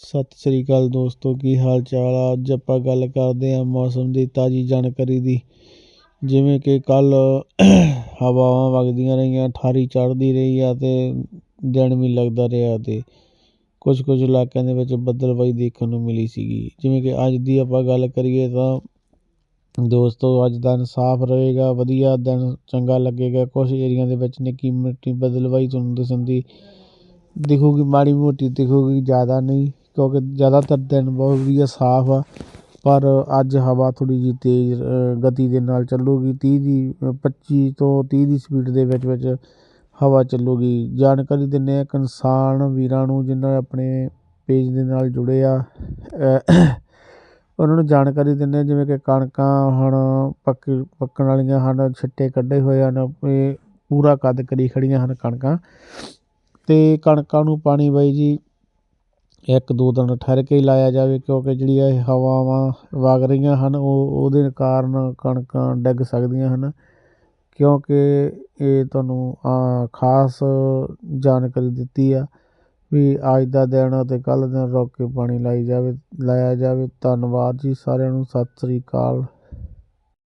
ਸਤਿ ਸ੍ਰੀ ਅਕਾਲ ਦੋਸਤੋ, ਕੀ ਹਾਲ ਚਾਲ ਆ? ਅੱਜ ਆਪਾਂ ਗੱਲ ਕਰਦੇ ਹਾਂ ਮੌਸਮ ਦੀ ਤਾਜ਼ੀ ਜਾਣਕਾਰੀ ਦੀ। ਜਿਵੇਂ ਕਿ ਕੱਲ ਹਵਾਵਾਂ ਵਗਦੀਆਂ ਰਹੀਆਂ, ਠਾਰੀ ਚੜ੍ਹਦੀ ਰਹੀ ਆ ਤੇ ਦਿਨ ਵੀ ਲੱਗਦਾ ਰਿਹਾ ਤੇ ਕੁਝ ਕੁਝ ਇਲਾਕਿਆਂ ਦੇ ਵਿੱਚ ਬੱਦਲਬਾਈ ਦੇਖਣ ਨੂੰ ਮਿਲੀ ਸੀਗੀ। ਜਿਵੇਂ ਕਿ ਅੱਜ ਦੀ ਆਪਾਂ ਗੱਲ ਕਰੀਏ ਤਾਂ ਦੋਸਤੋ, ਅੱਜ ਦਿਨ ਸਾਫ਼ ਰਹੇਗਾ, ਵਧੀਆ ਦਿਨ ਚੰਗਾ ਲੱਗੇਗਾ। ਕੁਝ ਏਰੀਆ ਦੇ ਵਿੱਚ ਨਿੱਕੀ ਮਿੱਟੀ ਬੱਦਲਬਾਈ ਤੁਹਾਨੂੰ ਦਿਸਣ ਦਿਖੂਗੀ, ਮਾੜੀ ਮੋਟੀ ਦਿਖੂਗੀ, ਜ਼ਿਆਦਾ ਨਹੀਂ। ਕਿਉਂਕਿ ਜ਼ਿਆਦਾਤਰ ਦਿਨ ਬਹੁਤ ਵਧੀਆ ਸਾਫ਼ ਆ, ਪਰ ਅੱਜ ਹਵਾ ਥੋੜ੍ਹੀ ਜਿਹੀ ਤੇਜ਼ ਗਤੀ ਦੇ ਨਾਲ ਚੱਲੂਗੀ। ਤੀਹ ਦੀ ਪੱਚੀ ਤੋਂ ਤੀਹ ਦੀ ਸਪੀਡ ਦੇ ਵਿੱਚ ਵਿੱਚ ਹਵਾ ਚੱਲੂਗੀ। ਜਾਣਕਾਰੀ ਦਿੰਦੇ ਹਾਂ ਕਿਸਾਨ ਵੀਰਾਂ ਨੂੰ ਜਿਨ੍ਹਾਂ ਆਪਣੇ ਪੇਜ ਦੇ ਨਾਲ ਜੁੜੇ ਆ। ਉਹਨਾਂ ਨੂੰ ਜਾਣਕਾਰੀ ਦਿੰਦੇ ਹਾਂ, ਜਿਵੇਂ ਕਿ ਕਣਕਾਂ ਹੁਣ ਪੱਕ, ਪੱਕਣ ਵਾਲੀਆਂ ਹਨ, ਛਿੱਟੇ ਕੱਢੇ ਹੋਏ ਹਨ, ਇਹ ਪੂਰਾ ਕੱਦ ਕਰੀ ਖੜੀਆਂ ਹਨ ਕਣਕਾਂ। ਅਤੇ ਕਣਕਾਂ ਨੂੰ ਪਾਣੀ ਬਾਈ ਜੀ ਇੱਕ ਦੋ ਦਿਨ ਠਹਿਰ ਕੇ ਲਾਇਆ ਜਾਵੇ, ਕਿਉਂਕਿ ਜਿਹੜੀਆਂ ਇਹ ਹਵਾਵਾਂ ਵਗ ਰਹੀਆਂ ਹਨ, ਉਹ ਉਹਦੇ ਕਾਰਨ ਕਣਕਾਂ ਡਿੱਗ ਸਕਦੀਆਂ ਹਨ। ਕਿਉਂਕਿ ਇਹ ਤੁਹਾਨੂੰ ਖਾਸ ਜਾਣਕਾਰੀ ਦਿੱਤੀ ਆ ਵੀ ਅੱਜ ਦਾ ਦਿਨ ਅਤੇ ਕੱਲ੍ਹ ਦਿਨ ਰੋਕ ਕੇ ਪਾਣੀ ਲਾਈ ਜਾਵੇ, ਲਾਇਆ ਜਾਵੇ। ਧੰਨਵਾਦ ਜੀ ਸਾਰਿਆਂ ਨੂੰ, ਸਤਿ ਸ੍ਰੀ ਅਕਾਲ।